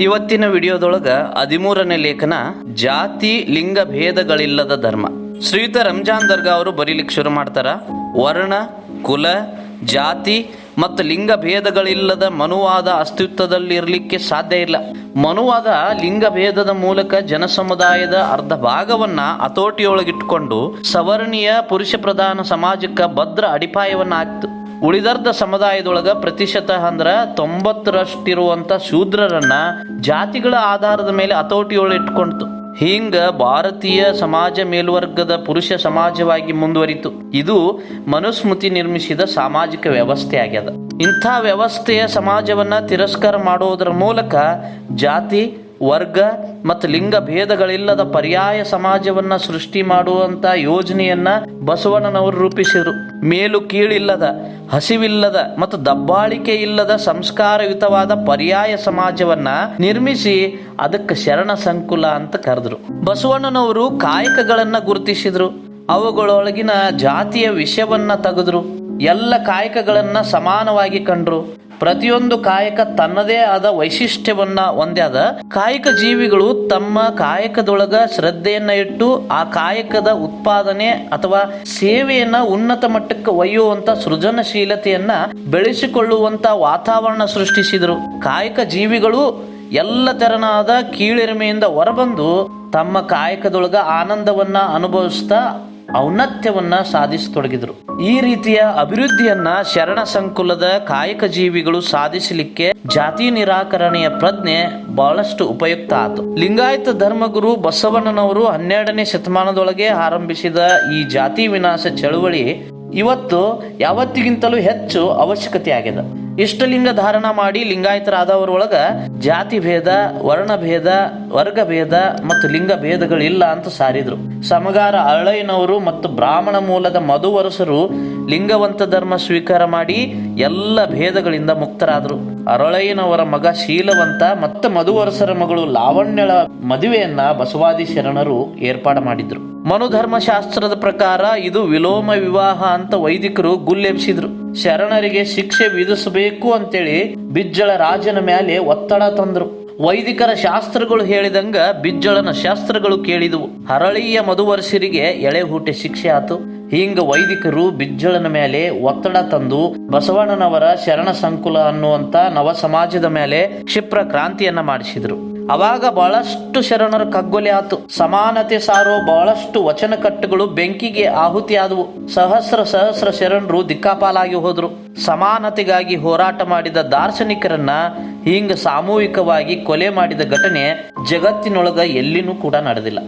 ಇವತ್ತಿನ ವಿಡಿಯೋದೊಳಗ ಹದಿಮೂರನೇ ಲೇಖನ, ಜಾತಿ ಲಿಂಗ ಭೇದಗಳಿಲ್ಲದ ಧರ್ಮ. ಶ್ರೀಯುತ ರಂಜಾನ್ ದರ್ಗಾ ಅವರು ಬರೀಲಿಕ್ಕೆ ಶುರು ಮಾಡ್ತಾರ, ವರ್ಣ, ಕುಲ, ಜಾತಿ ಮತ್ತು ಲಿಂಗ ಭೇದಗಳಿಲ್ಲದ ಮನುವಾದ ಅಸ್ತಿತ್ವದಲ್ಲಿರಲಿಕ್ಕೆ ಸಾಧ್ಯ ಇಲ್ಲ. ಮನುವಾದ ಲಿಂಗ ಭೇದದ ಮೂಲಕ ಜನಸಮುದಾಯದ ಅರ್ಧ ಭಾಗವನ್ನ ಹತೋಟಿಯೊಳಗಿಟ್ಟುಕೊಂಡು ಸವರ್ಣೀಯ ಪುರುಷ ಪ್ರಧಾನ ಸಮಾಜಕ್ಕೆ ಭದ್ರ ಅಡಿಪಾಯವನ್ನ ಹಾಕ್ತು. ಉಳಿದರ್ಧ ಸಮುದಾಯದೊಳಗ ಪ್ರತಿಶತ ಅಂದ್ರ ತೊಂಬತ್ತರಷ್ಟಿರುವಂತ ಶೂದ್ರರನ್ನ ಜಾತಿಗಳ ಆಧಾರದ ಮೇಲೆ ಹತೋಟಿಯೊಳಿಟ್ಕೊಂಡ್ತು ಹಿಂಗ ಭಾರತೀಯ ಸಮಾಜ ಮೇಲ್ವರ್ಗದ ಪುರುಷ ಸಮಾಜವಾಗಿ ಮುಂದುವರಿತು. ಇದು ಮನುಸ್ಮೃತಿ ನಿರ್ಮಿಸಿದ ಸಾಮಾಜಿಕ ವ್ಯವಸ್ಥೆ ಆಗ್ಯದ. ಇಂಥ ವ್ಯವಸ್ಥೆಯ ಸಮಾಜವನ್ನ ತಿರಸ್ಕಾರ ಮಾಡುವುದರ ಮೂಲಕ ಜಾತಿ ವರ್ಗ ಮತ್ತು ಲಿಂಗ ಭೇದಗಳಿಲ್ಲದ ಪರ್ಯಾಯ ಸಮಾಜವನ್ನ ಸೃಷ್ಟಿ ಮಾಡುವಂತ ಯೋಜನೆಯನ್ನ ಬಸವಣ್ಣನವರು ರೂಪಿಸಿದರು. ಮೇಲು ಕೀಳಿಲ್ಲದ, ಹಸಿವಿಲ್ಲದ ಮತ್ತು ದಬ್ಬಾಳಿಕೆ ಇಲ್ಲದ ಸಂಸ್ಕಾರಯುತವಾದ ಪರ್ಯಾಯ ಸಮಾಜವನ್ನ ನಿರ್ಮಿಸಿ ಅದಕ್ಕೆ ಶರಣ ಸಂಕುಲ ಅಂತ ಕರೆದ್ರು. ಬಸವಣ್ಣನವರು ಕಾಯಕಗಳನ್ನ ಗುರುತಿಸಿದ್ರು. ಅವುಗಳೊಳಗಿನ ಜಾತಿಯ ವಿಷಯವನ್ನ ತೆಗೆದ್ರು. ಎಲ್ಲ ಕಾಯಕಗಳನ್ನ ಸಮಾನವಾಗಿ ಕಂಡ್ರು. ಪ್ರತಿಯೊಂದು ಕಾಯಕ ತನ್ನದೇ ಆದ ವೈಶಿಷ್ಟ್ಯವನ್ನ ಹೊಂದ್ಯಾದ ಕಾಯಕ ಜೀವಿಗಳು ತಮ್ಮ ಕಾಯಕದೊಳಗ ಶ್ರದ್ಧೆಯನ್ನ ಇಟ್ಟು ಆ ಕಾಯಕದ ಉತ್ಪಾದನೆ ಅಥವಾ ಸೇವೆಯನ್ನ ಉನ್ನತ ಮಟ್ಟಕ್ಕೆ ಒಯ್ಯುವಂತ ಸೃಜನಶೀಲತೆಯನ್ನ ಬೆಳೆಸಿಕೊಳ್ಳುವಂತ ವಾತಾವರಣ ಸೃಷ್ಟಿಸಿದರು. ಕಾಯಕ ಜೀವಿಗಳು ಎಲ್ಲ ತೆರನಾದ ಕೀಳಿರಿಮೆಯಿಂದ ಹೊರಬಂದು ತಮ್ಮ ಕಾಯಕದೊಳಗ ಆನಂದವನ್ನ ಅನುಭವಿಸ್ತಾ ಔನ್ನತ್ಯವನ್ನ ಸಾಧಿಸತೊಡಗಿದ್ರು. ಈ ರೀತಿಯ ಅಭಿವೃದ್ಧಿಯನ್ನ ಶರಣ ಸಂಕುಲದ ಕಾಯಕ ಜೀವಿಗಳು ಸಾಧಿಸಲಿಕ್ಕೆ ಜಾತಿ ನಿರಾಕರಣೆಯ ಪ್ರಜ್ಞೆ ಬಹಳಷ್ಟು ಉಪಯುಕ್ತ ಆತು. ಲಿಂಗಾಯತ ಧರ್ಮಗುರು ಬಸವಣ್ಣನವರು ಹನ್ನೆರಡನೇ ಶತಮಾನದೊಳಗೆ ಆರಂಭಿಸಿದ ಈ ಜಾತಿ ವಿನಾಶ ಚಳುವಳಿ ಇವತ್ತು ಯಾವತ್ತಿಗಿಂತಲೂ ಹೆಚ್ಚು ಅವಶ್ಯಕತೆ ಆಗಿದೆ ಇಷ್ಟಲಿಂಗ ಧಾರಣ ಮಾಡಿ ಲಿಂಗಾಯತರಾದವರೊಳಗ ಜಾತಿ ಭೇದ, ವರ್ಣ ಭೇದ, ವರ್ಗ ಭೇದ ಮತ್ತು ಲಿಂಗ ಭೇದಗಳಿಲ್ಲ ಅಂತ ಸಾರಿದ್ರು. ಸಮಗಾರ ಅರಳಯ್ಯನವರು ಮತ್ತು ಬ್ರಾಹ್ಮಣ ಮೂಲದ ಮಧುವರಸರು ಲಿಂಗವಂತ ಧರ್ಮ ಸ್ವೀಕಾರ ಮಾಡಿ ಎಲ್ಲ ಭೇದಗಳಿಂದ ಮುಕ್ತರಾದರು. ಅರಳಯ್ಯನವರ ಮಗ ಶೀಲವಂತ ಮತ್ತು ಮಧುವರಸರ ಮಗಳು ಲಾವಣ್ಯಳ ಮದುವೆಯನ್ನ ಬಸವಾದಿ ಶರಣರು ಏರ್ಪಾಡು ಮಾಡಿದ್ರು. ಮನುಧರ್ಮಶಾಸ್ತ್ರದ ಪ್ರಕಾರ ಇದು ವಿಲೋಮ ವಿವಾಹ ಅಂತ ವೈದಿಕರು ಗುಲ್ಲೆಬ್ಸಿದ್ರು. ಶರಣರಿಗೆ ಶಿಕ್ಷೆ ವಿಧಿಸಬೇಕು ಅಂತೇಳಿ ಬಿಜ್ಜಳ ರಾಜನ ಮೇಲೆ ಒತ್ತಡ ತಂದ್ರು. ವೈದಿಕರ ಶಾಸ್ತ್ರಗಳು ಹೇಳಿದಂಗ ಬಿಜ್ಜಳನ ಶಾಸ್ತ್ರಗಳು ಕೇಳಿದವು. ಹರಳಿಯ ಮಧುವರ್ಷರಿಗೆ ಎಳೆ ಹೂಟೆ ಶಿಕ್ಷೆ ಆತು. ಹಿಂಗ ವೈದಿಕರು ಬಿಜ್ಜಳನ ಮೇಲೆ ಒತ್ತಡ ತಂದು ಬಸವಣ್ಣನವರ ಶರಣ ಸಂಕುಲ ಅನ್ನುವಂತ ನವ ಸಮಾಜದ ಮೇಲೆ ಕ್ಷಿಪ್ರ ಕ್ರಾಂತಿಯನ್ನ ಮಾಡಿಸಿದ್ರು. ಅವಾಗ ಬಹಳಷ್ಟು ಶರಣರ ಕಗ್ಗೊಲೆ ಆತು. ಸಮಾನತೆ ಸಾರೋ ಬಹಳಷ್ಟು ವಚನ ಕಟ್ಟುಗಳು ಬೆಂಕಿಗೆ ಆಹುತಿಯಾದವು. ಸಹಸ್ರ ಸಹಸ್ರ ಶರಣರು ದಿಕ್ಕಾಪಾಲಾಗಿ ಹೋದ್ರು. ಸಮಾನತೆಗಾಗಿ ಹೋರಾಟ ಮಾಡಿದ ದಾರ್ಶನಿಕರನ್ನ ಹಿಂಗ ಸಾಮೂಹಿಕವಾಗಿ ಕೊಲೆ ಮಾಡಿದ ಘಟನೆ ಜಗತ್ತಿನೊಳಗ ಎಲ್ಲಿನೂ ಕೂಡ ನಡೆದಿಲ್ಲ.